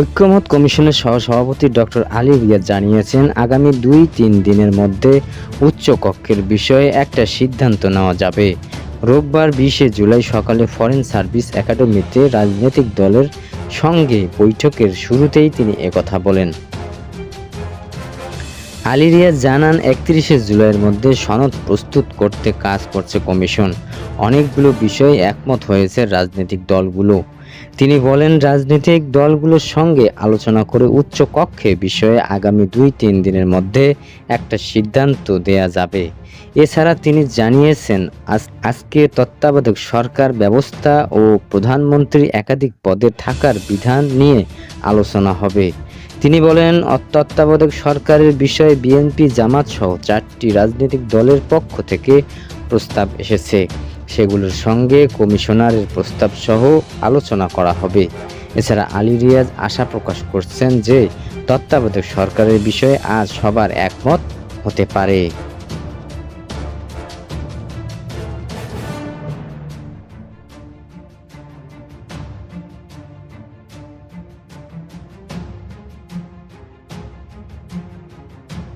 ঐক্যমত কমিশনের সহসভাপতি ডক্টর আলী রিয়াদ জানিয়েছেন, আগামী দুই তিন দিনের মধ্যে উচ্চ কক্ষের বিষয়ে একটা সিদ্ধান্ত নেওয়া যাবে। রোববার বিশে জুলাই সকালে ফরেন সার্ভিস একাডেমিতে রাজনৈতিক দলের সঙ্গে বৈঠকের শুরুতেই তিনি একথা বলেন। আলী জানান, একত্রিশে জুলাইয়ের মধ্যে সনদ প্রস্তুত করতে কাজ করছে কমিশন। অনেকগুলো বিষয়ে একমত হয়েছে রাজনৈতিক দলগুলো। তিনি বলেন, রাজনৈতিক দলগুলোর সঙ্গে আলোচনা করে উচ্চ কক্ষে বিষয়ে আগামী দুই তিন দিনের মধ্যে একটা সিদ্ধান্ত দেয়া যাবে। এছাড়া তিনি জানিয়েছেন আজকে তত্ত্বাবধায়ক সরকার ব্যবস্থা ও প্রধানমন্ত্রী একাধিক পদে থাকার বিধান নিয়ে আলোচনা হবে। তিনি বলেন, তত্ত্বাবধায়ক সরকারের বিষয়ে বিএনপি জামাত সহ চারটি রাজনৈতিক দলের পক্ষ থেকে প্রস্তাব এসেছে। সেগুলোর সঙ্গে কমিশনারের প্রস্তাব সহ আলোচনা করা হবে। এছাড়া আলী রিয়াজ আশা প্রকাশ করছেন যে তত্ত্বাবধায়ক সরকারের বিষয়ে আজ সবার একমত হতে পারে।